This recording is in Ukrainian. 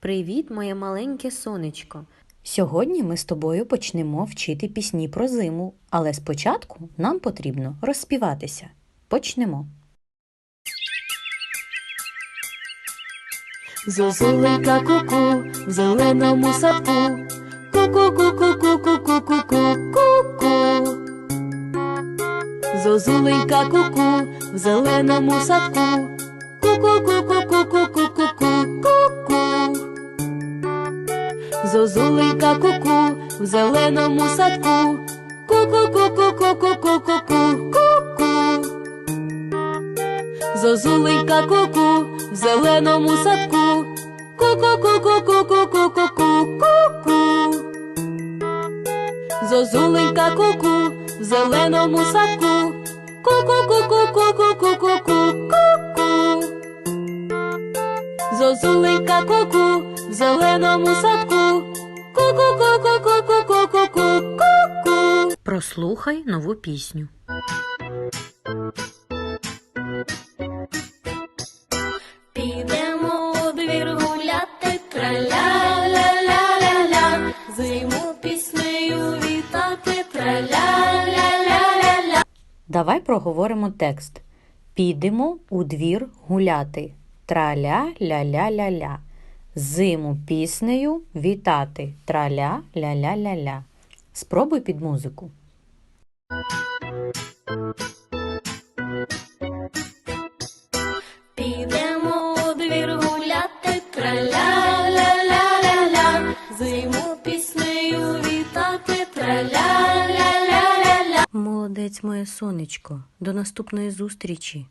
Привіт, моє маленьке сонечко. Сьогодні ми з тобою почнемо вчити пісні про зиму, але спочатку нам потрібно розспіватися. Почнемо. Зозуленька куку в зеленому садку. Ку-ку-ку-ку-ку-ку-ку-ку-ку. Зозуленька куку в зеленому садку. Ку-ку-ку-ку-ку-ку-ку-ку-ку. Зозуленька куку в зеленому садку. Ку-ку-ку-ку-ку-ку-ку-ку-ку. Зозуленька куку в зеленому садку. Ку-ку-ку-ку-ку-ку-ку-ку-ку. Зозуленька куку в зеленому садку. Ку-ку-ку-ку-ку-ку-ку-ку-ку. Зозуленька куку в зеленому садку. Ку-ку-ку-ку-ку-ку-ку-ку. Прослухай нову пісню. Підемо у двір гуляти, траля-ля-ля-ля-ля, зиму піснею вітати, траля-ля-ля-ля-ля. Давай проговоримо текст. Підемо у двір гуляти. Траля ля ля ля ля. Зиму піснею вітати. Траля ля ля ля ля. Спробуй під музику. Підемо у двір гуляти, траля-ля-ля-ля-ля, зиму піснею вітати, траля-ля-ля-ля-ля. Молодець, моє сонечко. До наступної зустрічі.